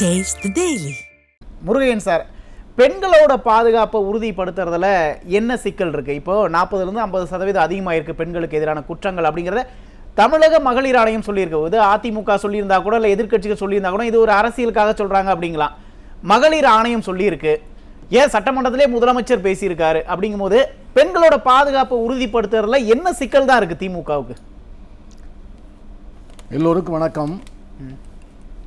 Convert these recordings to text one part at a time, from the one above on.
The Daily. Murugaiyan sir பெண்களோட பாதுகாப்பை உறுதிப்படுத்துறதுல என்ன சிக்கல் இருக்கு? இப்போ நாற்பதுலேருந்து ஐம்பது சதவீதம் அதிகமாக இருக்கு பெண்களுக்கு எதிரான குற்றங்கள் அப்படிங்கிறத தமிழக மகளிர் ஆணையம் சொல்லியிருக்கு. இது அதிமுக சொல்லியிருந்தா கூட இல்லை எதிர்க்கட்சிகள் சொல்லியிருந்தா கூட இது ஒரு அரசியலுக்காக சொல்றாங்க அப்படிங்களாம் மகளிர் ஆணையம் சொல்லியிருக்கு. ஏன் சட்டமன்றத்திலே முதலமைச்சர் பேசியிருக்காரு? அப்படிங்கும்போது பெண்களோட பாதுகாப்பை உறுதிப்படுத்துறதுல என்ன சிக்கல் தான் இருக்கு திமுகவுக்கு? எல்லோருக்கும் வணக்கம்.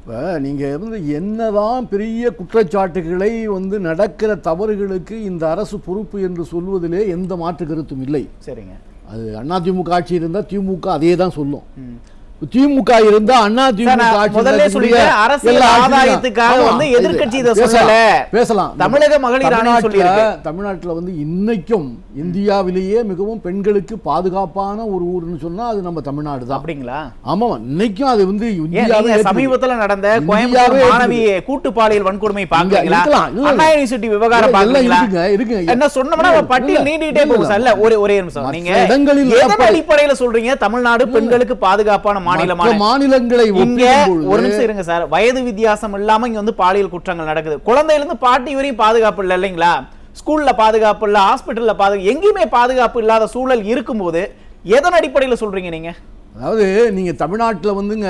இப்போ நீங்கள் வந்து என்னதான் பெரிய குற்றச்சாட்டுகளை வந்து நடக்கிற தவறுகளுக்கு இந்த அரசு பொறுப்பு என்று சொல்வதிலே எந்த மாற்று கருத்தும் இல்லை. சரிங்க. அது அதிமுக ஆட்சி இருந்தால் திமுக அதே தான் சொல்லும். திமுக இருந்தா அண்ணா திமுக அரசியல் ஆதாயத்துக்காக வந்து இதை பேசலாம், சொல்லல. பேசலாம். தமிழக மகளிர் ஆணையம் தமிழ்நாட்டுல- வந்து இன்னைக்கும் இந்தியாவிலேயே மிகவும் பெண்களுக்கு பாதுகாப்பான ஒரு ஊர்னு சொன்னா அது நம்ம தமிழ்நாடு தான். அப்படிங்களா? ஆமா இன்னைக்கும் அது வந்து இந்தியாவே. சமீபத்துல நடந்த கோயம்புத்தூர் மாணவி. கூட்டு பாலியல் வன்கொடுமை அண்ணா இல்ல. யூனிவர்சிட்டி விவகாரம் இருக்குங்க, இருக்குங்க. என்ன சொன்னோம்னா பட்டியல் நீண்டிட்டே போகும் சார். ஒரே ஒரே நிமிஷம். நீங்க இடங்களில் அடிப்படையில சொல்றீங்க? தமிழ்நாடு பெண்களுக்கு பாதுகாப்பான மாநிலமான மாநிலங்களை இங்க ஒரு நிமிஷம் இருங்க சார். வயது வித்தியாசம் இல்லாம இங்க வந்து பாலியல் குற்றங்கள் நடக்குது. குழந்தையில இருந்து பாட்டி வரையும் பாதுகாப்பு இல்ல இல்லைங்களா? ஸ்கூல்ல பாதுகாப்பு இல்ல ஹாஸ்பிட்டல்ல பாதுகாப்பு எங்கேயுமே பாதுகாப்பு இல்லாத சூழல் இருக்கும்போது எதன் அடிப்படையில சொல்றீங்க நீங்க? அதாவது நீங்க தமிழ்நாட்டுல வந்துங்க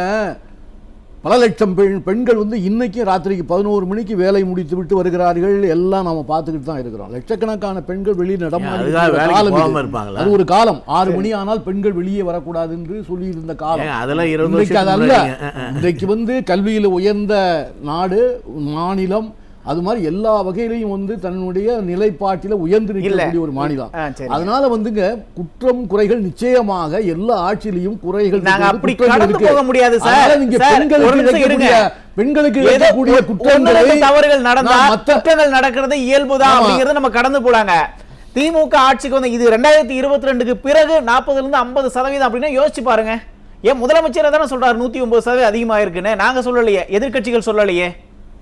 பல லட்சம் பெண் பெண்கள் வந்து இன்னைக்கும் ராத்திரிக்கு பதினோரு மணிக்கு வேலை முடித்து விட்டு வருகிறார்கள் எல்லாம் நாம பார்த்துக்கிட்டு தான் இருக்கிறோம் லட்சக்கணக்கான பெண்கள் வெளியே நடமாடி அதுக்காக இருக்கிற வேலைக்கு காலம் இது. போகாம இருப்பாங்களா? அது ஒரு காலம் ஆறு மணி ஆனால் பெண்கள் வெளியே வரக்கூடாது என்று சொல்லி இருந்த காலம் அதெல்லாம் இன்றைக்கு அது வருஷத்துக்கு அல்ல முன்னாடிங்க. அஹ், அஹ். இன்றைக்கு வந்து கல்வியில உயர்ந்த நாடு மாநிலம் அது மாதிரி எல்லா வகையிலையும் வந்து தன்னுடைய நிலைப்பாட்டில உயர்ந்து நிற்கக்கூடிய ஒரு மாநிலம். அதனால வந்துங்க குற்றம் குறைகள் நிச்சயமாக எல்லா ஆட்சியிலையும் குறைகள் அப்படி. போக முடியாது சார். நீங்க பெண்களுக்கு. பெண்களுக்கு ஒ- குற்றங்களை தவறுகள் நடந்தா குற்றங்கள் நடக்கிறது இயல்புதான். அப்படிங்கறத நம்ம கடந்து போலாங்க திமுக ஆட்சிக்கு வந்து இது ரெண்டாயிரத்தி இருபத்தி ரெண்டுக்கு பிறகு நாற்பதுல இருந்து ஐம்பது சதவீதம் அப்படின்னா யோசிச்சு பாருங்க ஏன் முதலமைச்சர் தானே சொல்றாரு நூத்தி ஒன்பது சதவீதம் அதிகமா இருக்குன்னு நாங்க சொல்லலையே எதிர்க்கட்சிகள் சொல்லலையே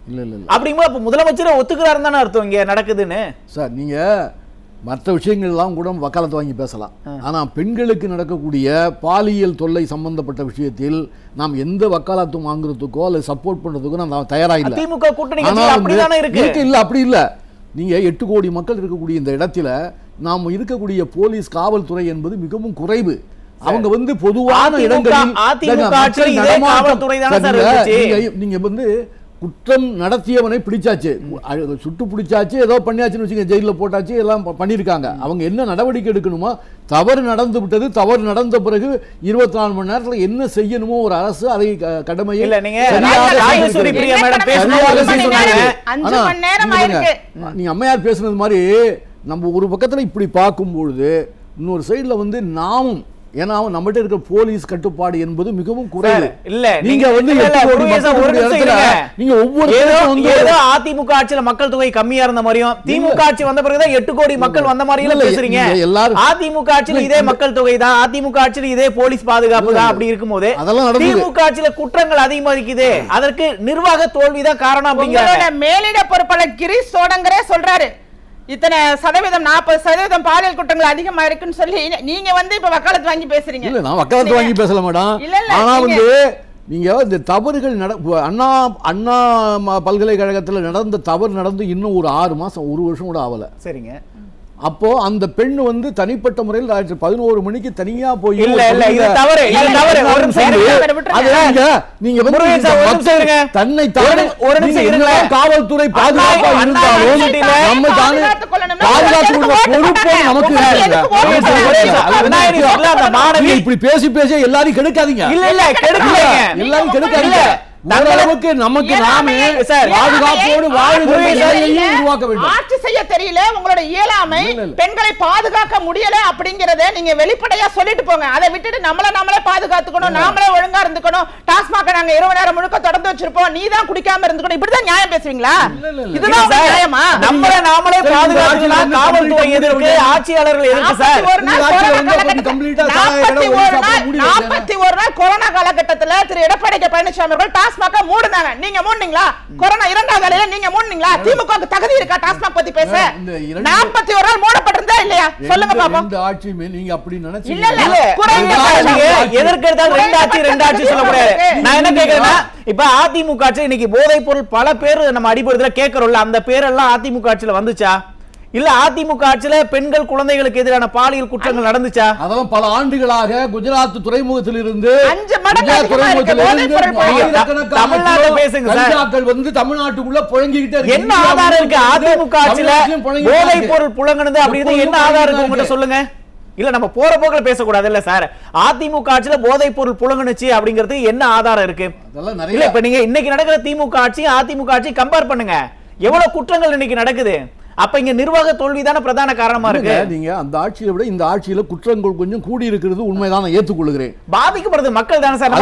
இல்ல இல்ல அப்படிங்கும்போது அப்ப முதலமைச்சரை ஒத்துக்கிறாருன்னு தானே அர்த்தம் இங்க நடக்குதுன்னு. சார் நீங்க மற்ற விஷயங்கள்லாம் கூட வக்காலத்து வாங்கி பேசலாம். ஆனா பெண்களுக்கு நடக்கக்கூடிய பாலியல் தொல்லை சம்பந்தப்பட்ட விஷயத்தில் நாம் எந்த வக்காலத்தும் வாங்குறதுக்கோ அல்லது சப்போர்ட் பண்றதுக்கோ நாம் தயாரா இல்ல. திமுக கூட்டணி இருக்கு. இல்ல அப்படி இல்ல. நீங்க எட்டு கோடி மக்கள் இருக்கக்கூடிய இந்த இடத்துல நாம் இருக்கக்கூடிய போலீஸ் காவல்துறை என்பது மிகவும் குறைவு. அவங்க வந்து பொதுவான இடங்களில் நீங்க வந்து குற்றம் நடத்தியவனை பிடிச்சாச்சு. சுட்டு பிடிச்சாச்சு ஏதோ பண்ணியாச்சுன்னு வச்சுங்க ஜெயிலில் போட்டாச்சு எல்லாம் பண்ணியிருக்காங்க. அவங்க என்ன நடவடிக்கை எடுக்கணுமோ தவறு நடந்து விட்டது தவறு நடந்த பிறகு இருபத்தி நாலு மணி நேரத்துல என்ன செய்யணுமோ ஒரு அரசு அதை க- கடமையை நீங்க அம்மையார் பேசுனது மாதிரி நம்ம ஒரு பக்கத்துல இப்படி பார்க்கும் பொழுது இன்னொரு சைடுல வந்து நாமும் ஏன்னா நம்மகிட்ட இருக்கிற போலீஸ் கட்டுப்பாடு என்பது மிகவும் குறைவு. இல்ல, நீங்க வந்து. நீங்க ஒவ்வொரு ஏதோ அதிமுக ஆட்சியில மக்கள் தொகை கம்மியா இருந்த மாதிரியும் திமுக ஆட்சி வந்த பிறகுதான் எட்டு கோடி மக்கள் வந்த மாதிரியும் இல்ல, பேசுறீங்க. எல்லாரும் அதிமுக ஆட்சியில இதே மக்கள் தொகை தான் அதிமுக ஆட்சியில இதே போலீஸ் பாதுகாப்பு தான் அப்படி இருக்கும்போது அதெல்லாம். திமுக ஆட்சியில குற்றங்கள் அதிகமா இருக்குது அதற்கு நிர்வாக தோல்விதான் காரணம் உங்களோட அப்படிங்கிறாங்க. மேலிட பொறுப்பாளர் கிரீஷ் சோடங்கரே சொல்றாரு. இத்தனை சதவீதம் நாற்பது சதவீதம் பாலியல் குற்றங்கள் அதிகமா இருக்குன்னு சொல்லி நீங்க வந்து இப்ப வக்காலத்து வாங்கி பேசுறீங்க. இல்ல நான் வக்காலத்து வாங்கி பேசல மேடம். இல்ல, இல்ல, ஆனா வந்து நீங்க இந்த தவறுகள் நட அண்ணா அண்ணா ம- பல்கலைக்கழகத்துல நடந்த தவறு நடந்து இன்னும் ஒரு ஆறு மாசம் ஒரு வருஷம் கூட ஆகல சரிங்க. அப்போ அந்த பெண் வந்து தனிப்பட்ட முறையில் ராத்திரி பதினோரு மணிக்கு தனியா போய் இல்ல, இல்ல, இது தவறு, இது தவறு. ஒரு நிமிஷம் நீங்க வந்து. தன்னை தானே ஒரு நிமிஷம் இருங்க. காவல்துறை பாதுகாப்பா இருந்தாலும் நம்ம தானே ஓட்டு பொறுப்பு. நமக்கு இப்படி பேசி பேசி எல்லாரையும் கெடுக்காதீங்க இல்ல இல்ல கெடுக்கலைங்க எல்லாரும் கெடுக்காதீங்க ஓரளவுக்கு நமக்கு நாமே பாதுகாப்போடு. நிலையை உருவாக்க வேண்டும். ஆட்சி செய்ய தெரியல உங்களோட இயலாமை. பெண்களை பாதுகாக்க முடியல அப்படிங்கறத நீங்க வெளிப்படையா சொல்லிட்டு போங்க. அதை விட்டுட்டு நம்மள நாமளே பாதுகாத்துக்கணும் நாமளே ஒழுங்கா இருந்துக்கணும். டாஸ்மாக நாங்க இருபது நேரம் முழுக்க தொடர்ந்து வச்சிருப்போம். நீ தான் குடிக்காம இருந்துக்கணும். இப்படிதான் நியாயம் பேசுவீங்களா. இதுதான் நியாயமா? நம்மள நாமளே பாதுகாத்துக்கலாம் காவல்துறை எதிர்க்கு ஆட்சியாளர்கள் எதிர்க்கு சார். நாற்பத்தி ஒரு நாள் நாற்பத்தி ஒரு நாள் கொரோனா காலகட்டத்துல திரு எடப்பாடி பழனிசாமி அவர்கள் டாஸ்மாக மூடுனாங்க. நீங்க மூடுனீங்களா? கொரோனா இரண்டாவது அலையில நீங்க மூடுனீங்களா? திமுக தகுதி இருக்கா டாஸ்மாக் பத்தி பேச? இந்த நாற்பத்தி ஒரு நாள் மூடப்பட்டிருந்தா இல்லையா? சொல்லுங்க பாப்போம். எந்த ஆட்சியுமே நீங்க அப்படி நினைச்சீங்க. இல்ல. இல்ல. எதற்கு எடுத்தாலும் ரெண்டு ஆட்சி ரெண்டு ஆட்சி சொல்லக்கூடாது நான் என்ன கேக்குறேன்னா இப்ப அதிமுக ஆட்சி இன்னைக்கு போதைப் பொருள் பல பேர் நம்ம அடிப்படையில் கேட்கறோம்ல அந்த பேரெல்லாம் அதிமுக ஆட்சியில வந்துச்சா? இல்ல அதிமுக ஆட்சியில பெண்கள் குழந்தைகளுக்கு எதிரான பாலியல் குற்றங்கள் நடந்துச்சா? அதெல்லாம் பல ஆண்டுகளாக குஜராத் துறைமுகத்தில் இருந்து வந்து தமிழ்நாட்டுக்குள்ள புழங்கிக்கிட்டே. என்ன ஆதாரம் இருக்கு? அதிமுக ஆட்சியில போதைப். பொருள் புழங்குனது அப்படிங்கிறது என்ன ஆதாரம் இருக்கு? உங்ககிட்ட சொல்லுங்க. இல்ல நம்ம போற போக்கில் பேசக்கூடாது இல்ல சார். அதிமுக ஆட்சியில போதைப் பொருள் புழங்குனுச்சு அப்படிங்கிறது என்ன ஆதாரம் இருக்கு? இல்ல இப்ப நீங்க இன்னைக்கு நடக்கிற திமுக ஆட்சி அதிமுக ஆட்சி கம்பேர் பண்ணுங்க. எவ்வளவு குற்றங்கள் இன்னைக்கு நடக்குது? அப்ப இங்க நிர்வாக தோல்விதான பிரதான காரணமா இருக்கு? நீங்க அந்த ஆட்சியை விட இந்த ஆட்சியில குற்றங்கள் கொஞ்சம் கூடி இருக்கிறது உண்மைதான் நான் ஏற்றுக்கொள்கிறேன். பாதிக்கப்படுறது மக்கள் தானே சார்.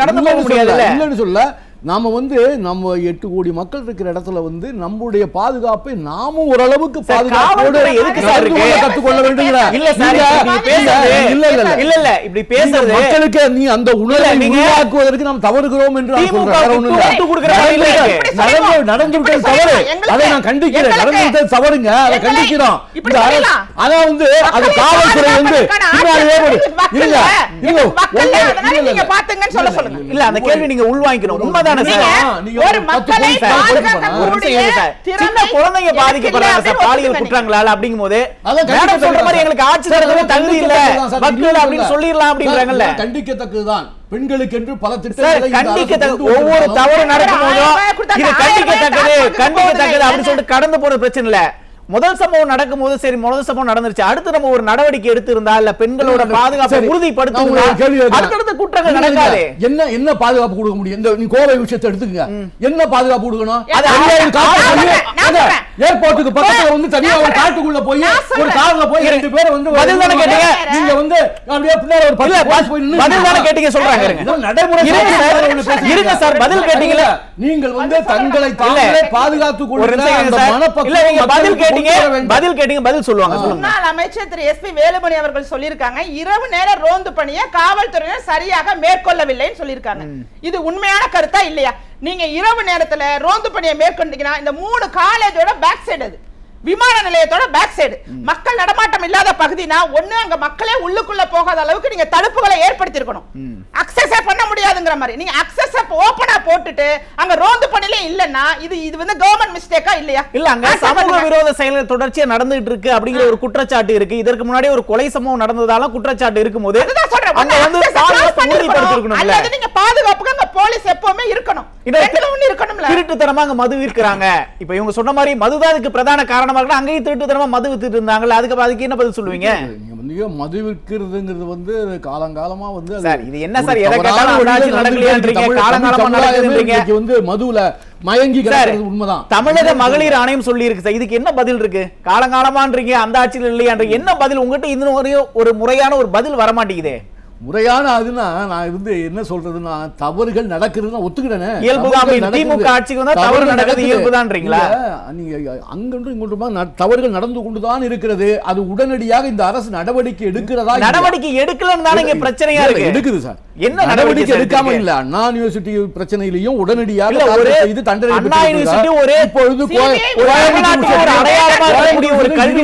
கடந்து போக முடியாது இல்லைன்னு சொல்ல நாம வந்து நம்ம எட்டு கோடி மக்கள் இருக்கிற இடத்துல வந்து நம்முடைய பாதுகாப்பை நாமும் ஓரளவுக்கு சார், பாதுகாப்போடு காவல்துறை எதுக்கு சார் நடந்து கொள்ள இருக்கு? கற்றுக்கொள்ள வேண்டுங்கிற இல்ல சார் நீங்க- இப்படி பேசுறது இல்ல இல்ல இல்ல இல்ல இல்ல இப்படி நீங்க பேசுறது மக்களுக்கு நீ அந்த உணர்வை உருவாக்குவதற்கு நாம் தவறுகிறோம் என்று நான் திமுக சொல்றேன். வேற ஒண்ணும் இல்ல. விட்டு கொடுக்கிற மாதிரி இல்ல நடந்து- இருக்கு. நடந்து- நடந்து விட்டது இப்படி தவறு அதை நான் கண்டிக்கிறேன் எங்களுக்கு- நடந்து விட்டது தவறுங்க அதை கண்டிக்கிறோம். அதான் வந்து அது காவல்துறை வந்து இல்ல. இல்ல, இல்ல. பாத்துங்கன்னு சொல்ல சொல்லுங்க. இல்ல அந்த கேள்வி நீங்க உள்வாங்கிக்கணும் உண்மைதானே ஒரு மக்களை சின்ன குழந்தைங்க பாதிக்கப்படுறாங்க சார். பாலியல் குற்றங்களால அப்படிங்கும் போது அதான் மேடம் சொல்ற மாதிரி எங்களுக்கு ஆட்சி தகுதி இல்ல. மக்கள் அப்படின்னு சொல்லிடலாம் அப்படின்றாங்கல்ல. கண்டிக்கத்தக்கதுதான் பெண்களுக்கு என்று பல திட்டங்களை கண்டிக்கத்தக்க ஒவ்வொரு தவறு நடக்கும் போதும் இது கண்டிக்கத்தக்கது கண்டிக்கத்தக்கது அப்படின்னு சொல்லிட்டு கடந்து போறது பிரச்சனை இல்ல. முதல் சம்பவம் நடக்கும்போது சரி முதல் சம்பவம் நடந்துருச்சு அடுத்து நம்ம ஒரு நடவடிக்கை எடுத்திருந்தா இல்ல பெண்களோட பாதுகாப்பை கேட்கிறேன். அடுத்தடுத்த குற்றங்கள் நடக்காது என்ன என்ன பாதுகாப்பு கொடுக்க முடியும் இந்த நீ கோவை விஷயத்தை எடுத்துக்கங்க என்ன பாதுகாப்பு கொடுக்கணும். ஏர்போர்ட்டுக்கு பக்கத்துல வந்து தனியா ஒரு காட்டுக்குள்ள போய் ஒரு. கார்ல போய் ரெண்டு பேர் வந்து பதில் தானே கேட்டீங்க? நீங்க வந்து அப்படியே பின்னாடி ஒரு பத்து போலீஸ் போய் நின்னு பதில் தானே கேட்டீங்க சொல்றாங்க இருங்க. நடைமுறை இருங்க சார், பதில் கேட்டீங்கல்ல? நீங்கள் வந்து தங்களை. தாங்களே பாதுகாத்துக் அந்த சார். மனப்பக்குவம் இல்ல நீங்க பதில் மக்களுக்கு கேட்டீங்க. பதில் கேட்டீங்க பதில் சொல்லுவாங்க முன்னாள் அமைச்சர் திரு எஸ் பி வேலுமணி அவர்கள் சொல்லியிருக்காங்க இரவு நேர ரோந்து பணியை காவல்துறையினர் சரியாக மேற்கொள்ளவில்லைன்னு சொல்லியிருக்காங்க. இது உண்மையான கருத்தா இல்லையா? நீங்க இரவு நேரத்துல ரோந்து பணியை மேற்கொண்டீங்கன்னா இந்த மூணு காலேஜோட பேக் சைடு அது. விமான நிலையத்தோட பேக் சைடு மக்கள் நடமாட்டம் இல்லாத பகுதினா ஒண்ணு அங்க மக்களே உள்ளுக்குள்ள போகாத அளவுக்கு நீங்க தடுப்புகளை ஏற்படுத்தி இருக்கணும் அக்சஸே பண்ண முடியாதுங்கிற மாதிரி. நீங்க அக்சஸ் ஓபனா போட்டுட்டு அங்க ரோந்து பணியிலே இல்லன்னா இது இது வந்து கவர்மெண்ட் மிஸ்டேக்கா இல்லையா? இல்ல அங்க சமூக. விரோத செயல்கள் தொடர்ச்சியா நடந்துட்டு இருக்கு அப்படிங்கிற ஒரு குற்றச்சாட்டு இருக்கு. இதற்கு முன்னாடி ஒரு கொலை சம்பவம் நடந்ததால குற்றச்சாட்டு இருக்கும்போது. அங்க வந்து பாதுகாப்பு நீங்க பாதுகாப்புக்கு அங்க போலீஸ் எப்பவுமே இருக்கணும். இது ரெண்டுல ஒண்ணு இருக்கணும்ல. திருட்டுத்தனமா அங்க மது விற்கிறாங்க. இப்ப இவங்க சொன்ன மாதிரி மதுதான் இதுக்கு பிரதான காரணமா இருக்கு அங்கேயும் திருட்டுத்தனமா மது வித்துட்டு இருந்தாங்கல்ல அதுக்கு அதுக்கு என்ன பதில் சொல்லுவீங்க? வந்து மது விற்கிறதுங்கிறது வந்து காலங்காலமா வந்து சார், இது என்ன சார், எதை கேட்டாலும் நடக்கலையான்றீங்க, காலங்காலமா நடக்குதுன்றீங்க. வந்து மதுவுல மயங்கி கிடக்கிறது உண்மைதான். தமிழக மகளிர் ஆணையம் சொல்லி இருக்கு சார் இதுக்கு என்ன பதில் இருக்கு? காலங்காலமான்றீங்க அந்த ஆட்சியில் இல்லையான்றீங்க என்ன பதில்? உங்ககிட்ட இன்னும் ஒரு ஒரு முறையான ஒரு பதில் வர மாட்டேங்குதே முறையான அதுனா நான் வந்து என்ன சொல்றதுன்னா தவறுகள் நடக்குதுன்னு ஒத்துக்கிட்டேனே. திமுக ஆட்சிக்கு வந்தா தவறு நடக்குது. இயல்புதான்றீங்களா? நீங்க அங்கொன்றும் இங்கொன்றுமா தவறுகள் நடந்து கொண்டுதான் இருக்கிறது அது உடனடியாக இந்த அரசு நடவடிக்கை எடுக்கிறதா? நடவடிக்கை எடுக்கலன்னு தானே இங்க பிரச்சனையா இருக்கு எடுக்குது சார் என்ன நடவடிக்கை எடுக்காம? இல்ல அண்ணா யூனிவர்சிட்டி பிரச்சனையிலையும் உடனடியாக ஒரு செய்து தண்டனை அண்ணா. யூனிவர்சிட்டி ஒரு கோய- ஒரு கல்வி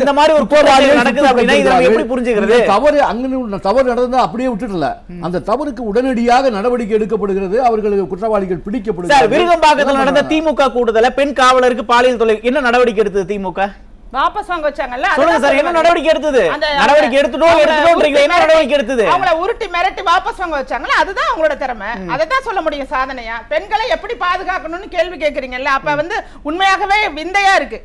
இந்த மாதிரி ஒரு குற்றவாளி நடக்குது அப்படின்னா இதை எப்படி புரிஞ்சுக்கிறது? தவறு அங்க தவறு நடந்தா அப்படியே விட்டுடல அந்த தவறுக்கு உடனடியாக நடவடிக்கை எடுக்கப்படுகிறது. அவர்களுக்கு குற்றவாளிகள் சார் பிடிக்கப்படுகிறது விருகம்பாக்கத்தில் நடந்த திமுக கூட்டத்துல பெண் காவலருக்கு பாலியல் தொலை என்ன நடவடிக்கை எடுத்தது திமுக? வாபஸ் வாங்க வச்சாங்கல்ல சொல்லுங்க சார் என்ன. நடவடிக்கை எடுத்தது? நடவடிக்கை எடுத்துட்டோம் எடுத்துட்டோம்ன்றீங்க என்ன நடவடிக்கை எடுத்தது? அவங்கள உருட்டி மிரட்டி வாபஸ் வாங்க வச்சாங்களா அதுதான் அவங்களோட திறமை. அதை தான் சொல்ல முடியும் சாதனையா? பெண்களை எப்படி பாதுகாக்கணும்னு கேள்வி கேக்குறீங்கல்ல அப்ப வந்து உண்மையாகவே விந்தையா இருக்கு.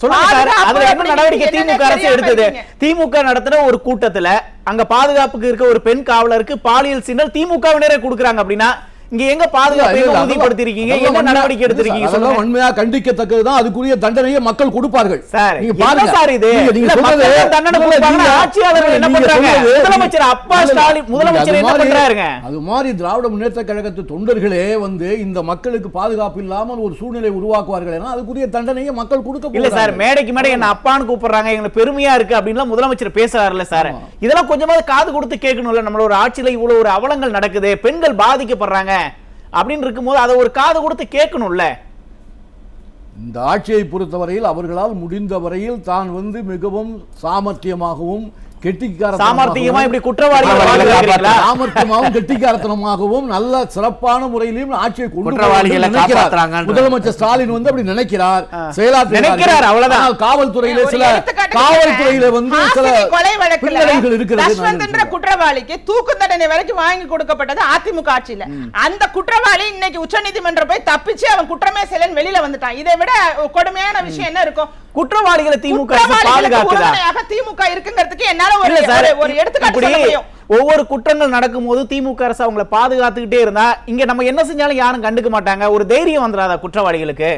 சொல்லுங்க நடவடிக்கை திமுக அரசு எடுத்தது. திமுக நடத்தின ஒரு கூட்டத்துல அங்க பாதுகாப்புக்கு இருக்க ஒரு பெண் காவலருக்கு பாலியல் சின்னல் திமுகவினரே கொடுக்குறாங்க அப்படின்னா இங்க எங்க பாதுகாப்பு இல்ல, எங்க இல்ல, உறுதிப்படுத்தி இருக்கீங்க அதெல்லாம் என்ன நடவடிக்கை எடுத்திருக்கீங்க? சொல்லுங்க. வன்மையா கண்டிக்கத்தக்கதுதான். அதுக்குரிய தண்டனையை மக்கள் கொடுப்பார்கள். சார் நீங்க பாருங்க. சார் இது? நீங்க- சொல்றது- தான் தண்டனை நீங்க- ஆட்சியாளர்கள் என்ன பண்றாங்க? முதலமைச்சர் அப்பா ஸ்டாலின் முதலமைச்சர் என்ன பண்றாருங்க? அது மாதிரி திராவிட முன்னேற்ற கழகத்து தொண்டர்களே வந்து இந்த மக்களுக்கு பாதுகாப்பு இல்லாமல் ஒரு சூழ்நிலை உருவாக்குவார்கள் ஏன்னா அதுக்குரிய தண்டனையை மக்கள் கொடுக்க இல்ல சார். மேடைக்கு மேடை என்ன அப்பான்னு கூப்பிடுறாங்க. எங்களுக்கு பெருமையா இருக்கு அப்படின்லாம் முதலமைச்சர் பேசுறாருல்ல சார். இதெல்லாம் கொஞ்சமாவது காது கொடுத்து கேட்கணும்ல. நம்மள ஒரு ஆட்சியில இவ்வளவு ஒரு அவலங்கள் நடக்குது. பெண்கள் பாதிக்கப்படுறாங்க. அப்படின்னு இருக்கும்போது அதை ஒரு காது கொடுத்து கேட்கணும்ல. இந்த ஆட்சியை பொறுத்தவரையில் அவர்களால் முடிந்த வரையில் தான் வந்து மிகவும் சாமர்த்தியமாகவும் கெட்டிக்கார சாமர்த்தியமா இப்படி குற்றவாளிகளை குற்றவாளிகளை பாதுகாக்கிறீங்களா? சாமர்த்தியமாகவும் கெட்டிக்காரத்தனமாகவும் நல்ல சிறப்பான முறையிலும் ஆட்சியை கொண்டு. முதலமைச்சர் ஸ்டாலின் வந்து அப்படி நினைக்கிறார். அவ்வளவுதான். ஆனால் காவல்துறையில சில காவல்துறையில வந்து சில கொலை வழக்குல பின்னடைவுகள் இருக்கிறது. குற்றவாளிக்கு தூக்கு தண்டனை வரைக்கும் வாங்கி கொடுக்கப்பட்டது அதிமுக ஆட்சியில. அந்த குற்றவாளி இன்னைக்கு உச்சநீதிமன்றம் போய் தப்பிச்சு அவன் குற்றமே செய்யலன்னு வெளியில வந்துட்டான். இதை விட கொடுமையான விஷயம் என்ன இருக்கும்? குற்றவாளிகளை திமுக பாதுகாக்குதா? திமுக இருக்குங்கிறதுக்கு என்னால ஒரு- எடுத்துக்காட்டு ஒவ்வொரு குற்றங்கள் நடக்கும்போது திமுக அரசு அவங்கள பாதுகாத்துக்கிட்டே இருந்தா இங்க நம்ம என்ன செஞ்சாலும் யாரும் கண்டுக்க மாட்டாங்க. ஒரு தைரியம் வந்துடாதா குற்றவாளிகளுக்கு?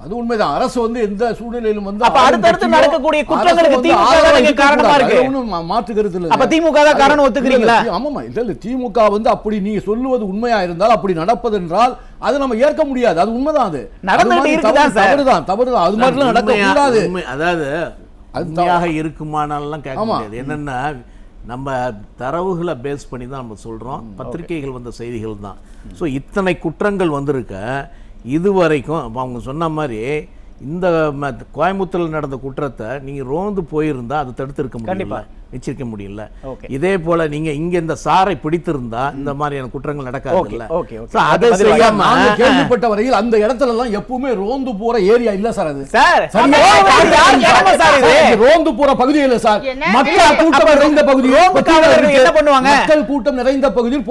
அது உண்மைதான். அரசு வந்து எந்த சூழ்நிலையிலும் வந்து அப்ப அடுத்தடுத்து நடக்கக்கூடிய குற்றங்களுக்கு திமுக. காரணமா இருக்கு. மாற்று கருத்து இல்ல. அப்ப திமுக தான் காரணம் ஒத்துக்கிறீங்களா? ஆமாமா இல்ல இல்ல. திமுக வந்து அப்படி நீங்க சொல்லுவது உண்மையா இருந்தால் அப்படி நடப்பது என்றால் அது நம்ம ஏற்க முடியாது. அது உண்மைதான் அது. நடந்துகிட்டு அது மாதிரி இருக்குதா தவறு- சார்? தவறுதான் தவறுதான். அது மாதிரிலாம் நடக்க கூடாது உண்மை- அதாவது அது உண்மையாக இருக்குமானாலாம் கேட்க. முடியாது. என்னன்னா நம்ம தரவுகளை பேஸ் பண்ணி தான் நம்ம சொல்றோம். பத்திரிகைகள் வந்த செய்திகள் தான். ஸோ இத்தனை குற்றங்கள் வந்திருக்க இதுவரைக்கும் அப்ப அவங்க சொன்ன மாதிரி இந்த கோயம்புத்தூர்ல நடந்த குற்றத்தை நீங்க ரோந்து போயிருந்தா அது தடுத்திருக்க கண்டிப்பா. நிச்சயிக்க முடியல. இதே போல நீங்க இங்க இந்த சாரை பிடித்திருந்தா இந்த மாதிரியான குற்றங்கள் நடக்காது அதை. செய்யாம கேள்விப்பட்ட வரையில் அந்த இடத்துல எல்லாம் எப்பவுமே ரோந்து போற ஏரியா இல்ல சார் அது. சார் ரோந்து போற பகுதி இல்ல சார். என்ன? மக்கள் கூட்டம் நிறைந்த பகுதி ரோந்து பட்டியல காவலர்கள் இருக்கு. என்ன பண்ணுவாங்க? மக்கள் கூட்டம் நிறைந்த பகுதியில்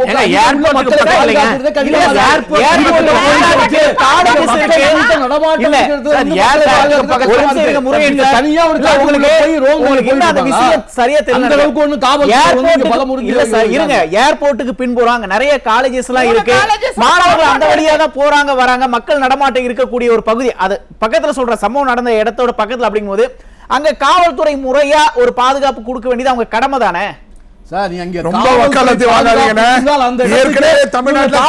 நடமாட்டம். தனியா ஒரு உங்களுக்கு- சரியா அந்த அளவுக்கு இங்க ஏர்போர்ட்டுக்கு- பலம் இல்ல சார் இருங்க. ஏர்போர்ட்டுக்கு அங்க நிறைய காலேஜஸ் எல்லாம் இருக்கு. மாணவர்கள் அந்த இருக்கு. வழியா தான் போறாங்க வராங்க. மக்கள் நடமாட்டம் இருக்கக்கூடிய ஒரு பகுதி. அது பக்கத்துல சொல்ற சம்பவம் நடந்த இடத்தோட பக்கத்துல அப்படிங்கும்போது அங்க காவல்துறை முறையா ஒரு பாதுகாப்பு கொடுக்க வேண்டியது அவங்க கடமை தானே? சார் நீ அங்க ரொம்ப வக்காலத்து ஏற்கனவே தமிழ்நாட்டுல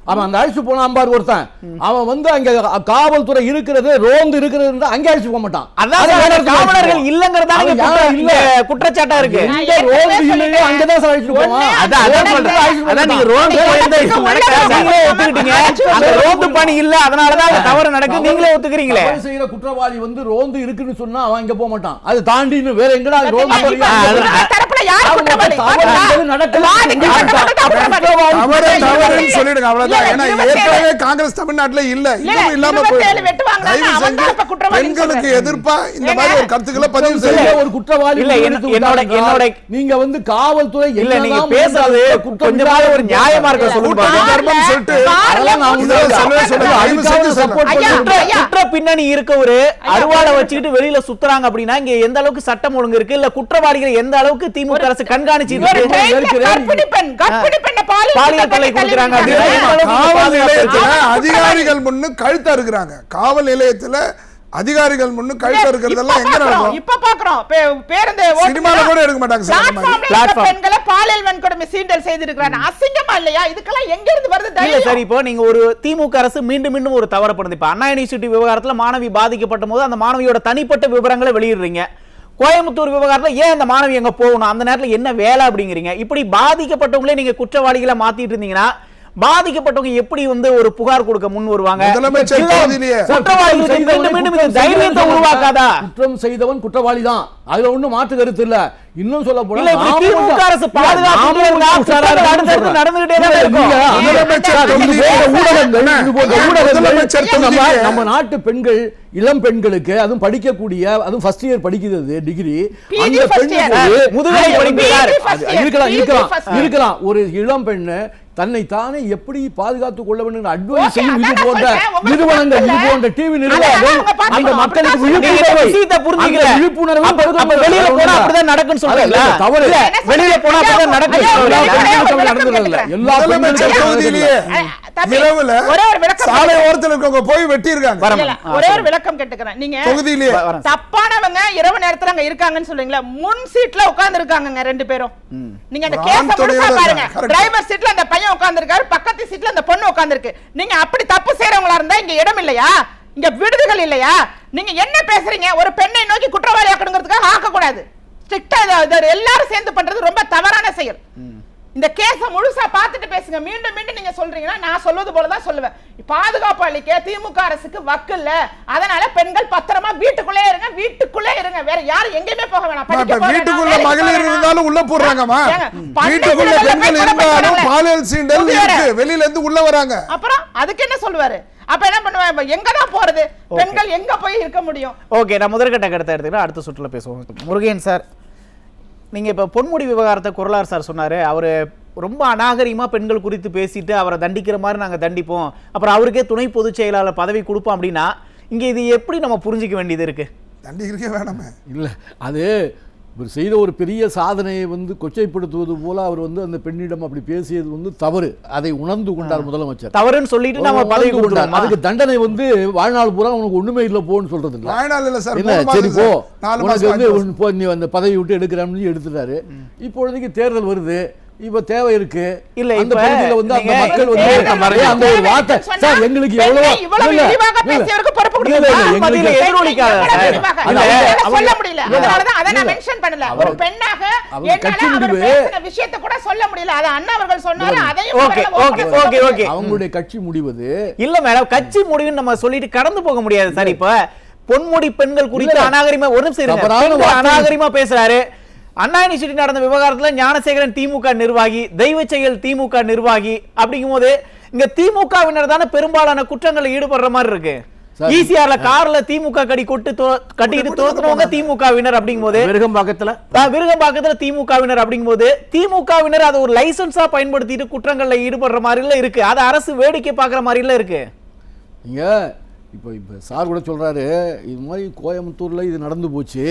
அழைச்சு அவன் அந்த அழைச்சு போனான் பாரு ஒருத்தன் அவன் வந்து அங்க காவல்துறை இருக்கிறது ரோந்து இருக்கிறது அங்க அழைச்சு போக மாட்டான் அதான் காவலர்கள் அழைச்சு. இல்லங்கிறதால இல்ல. குற்றச்சாட்டா இருக்கு ரோந்து இல்லையோ சார் அழைச்சிட்டு போவான். ஒண்ணு அதான் அதான் அதான் சொல்றேன். அழைச்சிட்டு அதான் நீங்க போவான். ரோந்து நீங்களே ஒத்துக்கிட்டீங்க அழைச்சு அந்த பணி இல்ல அதனாலதான் தவறு நடக்குது நீங்களே ஒத்துக்கிறீங்களே தவறு செய்யற குற்றவாளி வந்து ரோந்து இருக்குன்னு சொன்னா அவன் இங்க போக மாட்டான் அது தாண்டி இன்னும் வேற எங்கடா ரோந்து தரப்புல யார் குற்றவாளி? நடக்கல. தவறு தவறுன்னு சொல்லிடுங்க இருபத்தேழு ஏற்கனவே காங்கிரஸ் தமிழ்நாட்டுல இல்ல இன்னும் இல்லாம இருபத்தேழு போயிடும் வெட்டு வாங்கினாங்க, தயவு அவன் செஞ்சு தான் இப்ப குற்றவாளின்னு பெண்களுக்கு சொல்றேன். எதிர்ப்பா இந்த ஏங்க? மாதிரி ஒரு கருத்துக்களை பதிவு குற்றம் செய்ய செய்ய ஒரு குற்றவாளி இல்ல, முடிவெடுத்து என்ன- என்னோட- விட்டார் என்னோட- என்றால், நீங்க வந்து காவல்துறை இல்ல நீங்க என்னதான் பேசுறது குற்றம் கொஞ்சமாவது ஒரு இல்லாத நியாயமா இருக்க சொல்லுங்க. தர்மம் சொல்லிட்டு. குற்ற பின்னணி இருக்கவரு அருவாளை வச்சுக்கிட்டு வெளியில சுத்துறாங்க அப்படின்னா இங்க எந்த அளவுக்கு சட்டம் ஒழுங்கு இருக்கு இல்ல குற்றவாளிகளை எந்த அளவுக்கு திமுக அரசு கண்காணிச்சு ஒரு பாலியல் தொல்லை கொடுக்குறாங்க காவல் நிலையத்துல அதிகாரிகள் முன்னு கழுத்தா இருக்கிறாங்க. காவல் நிலையத்துல அதிகாரிகள் முன்னு கழுத்தா இருக்கிறதெல்லாம் இப்ப எங்க பாக்குறோம், நடக்கும்? இப்ப பாக்குறோம். பே- பேருந்து சினிமால கூட எடுக்க மாட்டாங்க. பெண்களை பாலியல் வன்கொடுமை சீண்டல் செய்திருக்கிறாங்க. அசிங்கமா இல்லையா? இதுக்கெல்லாம் எங்க இருந்து வருது தைரியம்? சார் இப்போ நீங்க ஒரு திமுக அரசு மீண்டும் மீண்டும் ஒரு தவறு பண்ணுது. இப்ப அண்ணா யூனிவர்சிட்டி விவகாரத்துல மாணவி பாதிக்கப்பட்ட போது அந்த மாணவியோட தனிப்பட்ட விவரங்களை வெளியிடுறீங்க. கோயம்புத்தூர் விவகாரத்துல ஏன் அந்த மாணவி எங்க போகணும்? அந்த நேரத்துல என்ன வேலை அப்படிங்கிறீங்க? இப்படி பாதிக்கப்பட்டவங்களே நீங்க குற்றவாளிகளை மாத்திட்டு இருந்தீங்கன்னா பாதிக்கப்பட்டவங்க எப்படி வந்து ஒரு புகார் கொடுக்க முன் வருவாங்க? குற்றம் செய்தவன் குற்றவாளி தான் அதுல ஒண்ணும் மாற்று கருத்து இல்ல. இன்னும் சொல்ல போனா இல்ல, இப்படி நாம திமுக அரசு நம்ம- நாட்டு பெண்கள் இளம் பெண்களுக்கு அதுவும் படிக்கக்கூடிய அதுவும் ஃபர்ஸ்ட் இயர் படிக்கிறது டிகிரி அந்த. பெண்ணுக்கு முதுகலை. இருக்கலாம் இருக்கலாம். இருக்கலாம். ஒரு இளம் பெண்ணு தன்னை தானே எப்படி பாதுகாத்துக் கொள்ள வேண்டும் என்று அட்வைஸ் Okay, செய்யும் இது போன்ற நிறுவனங்கள் இது போன்ற டிவி அவங்க அந்த மக்களுக்கு விழிப்புணர்வை விஷயத்தை வெளியில போனா அப்படிதான் நடக்குன்னு சொல்றீங்களா? இல்ல, தவறு. வெளியில போனா அப்படிதான் நடக்குன்னு ஐயா, எல்லா தொகுதியிலேயே இரவுல சாலை ஓரத்துல இருக்கவங்க போய் வெட்டி இருக்காங்க ஒரே ஒரு. விளக்கம் கேட்டுக்கிறேன். நீங்க தொகுதியிலேயே. தப்பானவங்க இரவு நேரத்துல அங்க இருக்காங்கன்னு சொல்றீங்களா முன் சீட்ல உட்கார்ந்து இருக்காங்க ரெண்டு பேரும். நீங்க அந்த கேஸ பாருங்க. டிரைவர் சீட்ல அந்த பையன் உட்காந்துருக்காரு பக்கத்து சீட்ல அந்த பொண்ணு உட்காந்துருக்கு நீங்க அப்படி தப்பு செய்யறவங்களா இருந்தா இங்க இடம் இல்லையா? இங்க விடுதிகள் இல்லையா? நீங்க என்ன பேசுறீங்க? ஒரு பெண்ணை நோக்கி குற்றவாளி ஆக்கணுங்கிறதுக்காக ஆக்கக்கூடாது. ஸ்ட்ரிக்டா எல்லாரும் சேர்ந்து பண்றது ரொம்ப தவறான செயல். இந்த கேஸ முழுசா பார்த்துட்டு பேசுங்க. மீண்டும் மீண்டும் நீங்க சொல்றீங்கன்னா நான் சொல்வது போல தான் சொல்லுவேன். பாதுகாப்பு அளிக்க திமுக அரசுக்கு வக்கு இல்ல. அதனால பெண்கள் பத்திரமா வீட்டுக்குள்ளே இருங்க வீட்டுக்குள்ளே இருங்க. வேற யாரும் எங்கேயுமே போக வேணாம். வீட்டுக்குள்ள மகளிர். இருந்தாலும் உள்ள போடுறாங்கம்மா. வீட்டுக்குள்ள பெண்கள் இருந்தாலும். பாலியல் சீண்டல். இருக்கு. வெளியில இருந்து உள்ள வராங்க. அப்புறம் அதுக்கு என்ன சொல்லுவாரு? அப்ப என்ன பண்ணுவாங்க எங்க தான் போறது? பெண்கள் எங்க போய் இருக்க முடியும்? ஓகே நான் முதற்கட்ட கருத்தை எடுத்துக்கிறேன். அடுத்த சுற்றுல பேசுவோம். முருகன் சார். நீங்க இப்ப பொன்முடி விவகாரத்தை குரலார் சார் சொன்னாரு. அவரு ரொம்ப அநாகரிகமா பெண்கள் குறித்து பேசிட்டு அவரை தண்டிக்கிற மாதிரி நாங்க தண்டிப்போம். அப்புறம் அவருக்கே துணை பொதுச் செயலாளர் பதவி கொடுப்போம் அப்படின்னா இங்க இது எப்படி நம்ம புரிஞ்சுக்க வேண்டியது இருக்கு? தண்டிக்கிறக்கே வேணாமே. இல்ல அது இவர் செய்த ஒரு பெரிய சாதனையை வந்து கொச்சைப்படுத்துவது போல அவர் வந்து அந்த பெண்ணிடம் அப்படி பேசியது வந்து தவறு. அதை உணர்ந்து கொண்டார் முதலமைச்சர். தவறுன்னு சொல்லிட்டு நம்ம பதவி. கொடுத்துருவோமா அதுக்கு தண்டனை வந்து வாழ்நாள் பூரா உனக்கு ஒண்ணுமே இல்ல போன்னு சொல்றது இல்ல வாழ்நாள் இல்ல சார் என்ன? சரி போ. உனக்கு வந்து போ, நீ அந்த பதவி விட்டு எடுக்கிறான்னு எடுத்துட்டாரு. இப்பொழுதைக்கு தேர்தல் வருது. இப்ப தேவை இருக்கு. இல்ல, அந்த இப்ப பகுதியில வந்து அந்த மக்கள் வந்து அந்த ஒரு வார்த்தை. சார் எங்களுக்கு எவ்வளவு இவ்வளவு விரிவாக பேசியவருக்கு பொறுப்பு கொடுக்கணுமா? எங்களுக்கு- பதில எதிரொலிக்காத. சொல்ல முடியல. இல்ல, அதனாலதான் அதை நான். மென்ஷன் பண்ணல. ஒரு பெண்ணாக என்னால கட்சி அவர் முடிவு- பேசின விஷயத்தை கூட சொல்ல முடியல. அதை அண்ணா அவர்கள் சொன்னாலும் அதையும் ஓகே ஓகே ஓகே. ஓகே. அவங்களுடைய கட்சி முடிவது இல்ல மேடம் கட்சி முடிவுன்னு நம்ம சொல்லிட்டு கடந்து போக முடியாது சார் இப்ப பொன்முடி பெண்கள் குறித்து இல்ல. அநாகரிகமா ஒரு நிமிஷம். அநாகரிகமா பேசுறாரு. அண்ணா யூனிவர்சிட்டி நடந்த விவகாரத்துல ஞானசேகரன் திமுக நிர்வாகி தெய்வ செயல் திமுக நிர்வாகி அப்படிங்கும்போது இங்க திமுகவினர் தானே பெரும்பாலான குற்றங்களில் ஈடுபடுற மாதிரி இருக்கு. ஈசிஆர்ல கார்ல திமுக கடி கொட்டு கட்டிக்கிட்டு தோத்துனவங்க திமுகவினர் அப்படிங்கும்போது விருகம்பாக்கத்துல? ஆ, விருகம்பாக்கத்துல திமுகவினர் அப்படிங்கும்போது திமுகவினர் அதை ஒரு லைசன்ஸா பயன்படுத்திட்டு குற்றங்கள்ல ஈடுபடுற மாதிரில இருக்கு. அது அரசு வேடிக்கை பார்க்குற மாதிரில இருக்கு. நீங்க இப்போ இப்போ சார் கூட சொல்றாரு இது மாதிரி கோயம்புத்தூர்ல இது நடந்து போச்சு.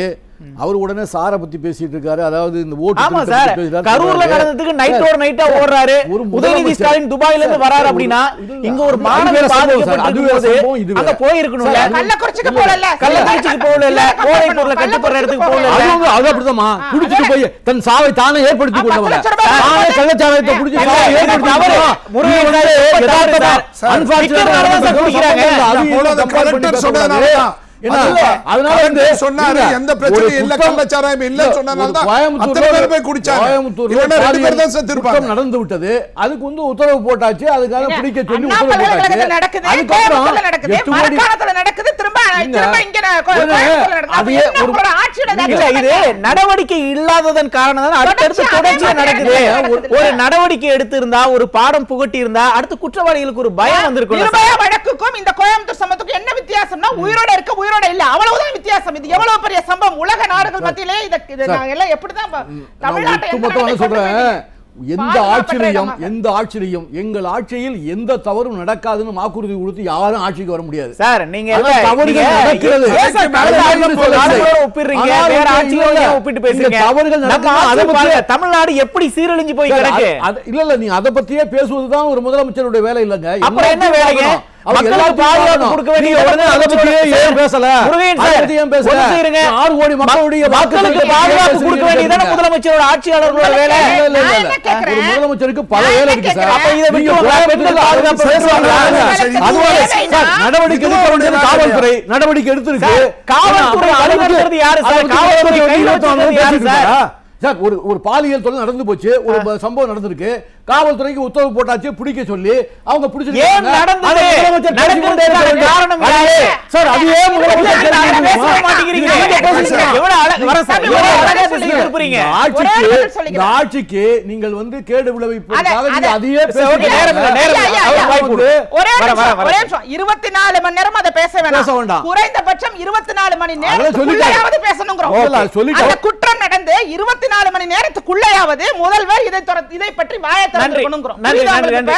அவர் உடனே சாரை பத்தி பேசிட்டு இருக்காரு. அதாவது இந்த ஓட்டு ஆமா சார். கரூர்ல. நடந்ததுக்கு நைட் ஒரு நைட்டா ஓடுறாரு. ஒரு உதயநிதி ஸ்டாலின் துபாயில இருந்து வராரு அப்படின்னா இங்க ஒரு அது மாணவி வேற சம்பவம் சார், அது பாதிக்கப்பட்டிருக்கும் வேற போது சம்பவம், இது அங்க சார், அது- கள்ளக்குறிச்சிக்கு இல்ல, போகல கள்ளக்குறிச்சிக்கு போகல இல்ல. கோவைப்பூர்ல கட்டுப்படுற இடத்துக்கு போகல அது வந்து அது அப்படிதாம்மா குடிச்சிட்டு போய் தன் சாவை தானே ஏற்படுத்தி கொண்டவங்க தானே கள்ளச்சாராயத்தை குடிச்சு சாவை ஏற்படுத்தி. கொண்டவங்க. முருகன் யதார்த்தமா, சார். நடந்தது குடிக்கிறாங்க. அது கலெக்டர் பேசக்கூடாது. இல்ல. அதனால வந்து சொன்னாரு, இல்ல, எந்த பிரச்சனையும் இல்ல, கள்ளச்சாராயம் தான் கோயம்புத்தூர்ல பேர் போய் குடிச்சாங்க. கோயம்புத்தூர்ல இல்லைன்னா ரெண்டு பேர் தான் நடந்து விட்டது அதுக்கு வந்து உத்தரவு போட்டாச்சு. அதுக்காக பிடிக்க சொல்லி அண்ணா உத்தரவு பல்கலைக்கழகத்துல போட்டாச்சு. நடக்குது. நடக்குது. திரும்ப இல்ல. திரும்ப இங்க இல்ல, கோயம்புத்தூர்ல நடக்குது. ஒரு- இது நடவடிக்கை இல்லாததன் காரணம் அடுத்தடுத்து தொடர்ச்சியா நடக்குது. ஒரு- நடவடிக்கை எடுத்திருந்தா ஒரு பாடம் புகட்டி இருந்தா அடுத்து குற்றவாளிகளுக்கு ஒரு பயம் வந்திருக்கும் நிர்பயா வழக்குக்கும் இந்த கோயம்புத்தூர் சம்பவத்துக்கும் என்ன வித்தியாசம்னா உயிரோட இருக்க உயிரோட இல்ல. அவ்வளவுதான் வித்தியாசம். இது எவ்வளவு பெரிய சம்பவம்? உலக நாடுகள் மத்தியிலே இத எல்லாம் எப்படிதான் தமிழ்நாட்டை சொல்றேன்? எந்த இடமாக. எந்த ஆட்சியிலையும் எங்கள் ஆட்சியில் எந்த தவறும் நடக்காதுன்னு வாக்குறுதி கொடுத்து யாரும் ஆட்சிக்கு வர முடியாது. சார் நீங்க தவறுகள் நடக்கிறது. ஒப்பிட்டு பேசுறீங்க தவறுகள் நடக்குது, தமிழ்நாடு எப்படி சீரழிஞ்சு போய் கிடக்கு? இல்ல இல்ல நீங்க அதை பத்தியே பேசுவதுதான் ஒரு முதலமைச்சருடைய வேலை இல்லைங்க. அப்புறம் என்ன வேலைங்க? முதலமைச்சரோட ஆட்சியாளர்களோட வேலை? முதலமைச்சருக்கு பல வேலை இருக்கு? நடவடிக்கை எடுக்க காவல்துறை. நடவடிக்கை எடுத்திருக்கு. காவல்துறை அலுவலர்கள் யாரு சார்? காவல்துறை யாரு சார்? ஒரு ஒரு பாலியல் தொழில் நடந்து போச்சு. ஒரு சம்பவம் நடந்திருக்கு. காவல்துறைக்கு உத்தரவு போட்டாச்சு பிடிக்க சொல்லி அவங்க பிடிச்சிருக்காங்க. ஆட்சிக்கு நீங்கள் வந்து கேடு விளைவிப்பதற்காக அதையே. நேரம் நேரம் நிமிஷம். 24 மணி நேரம் அதை பேச வேண்டாம். குறைந்தபட்சம் 24 மணி அதெல்லாம் சொல்லிட்டேன். நேரத்துக்குள்ளேயாவது பேசணுங்கிறோம். குற்றம் நடந்து 24 மணி நேரத்துக்குள்ளேயாவது முதல்வர் இதை இதை பற்றி வாயை திறந்து நடந்திருக்கணுங்கிறோம் நன்றி. நன்றி நன்றி.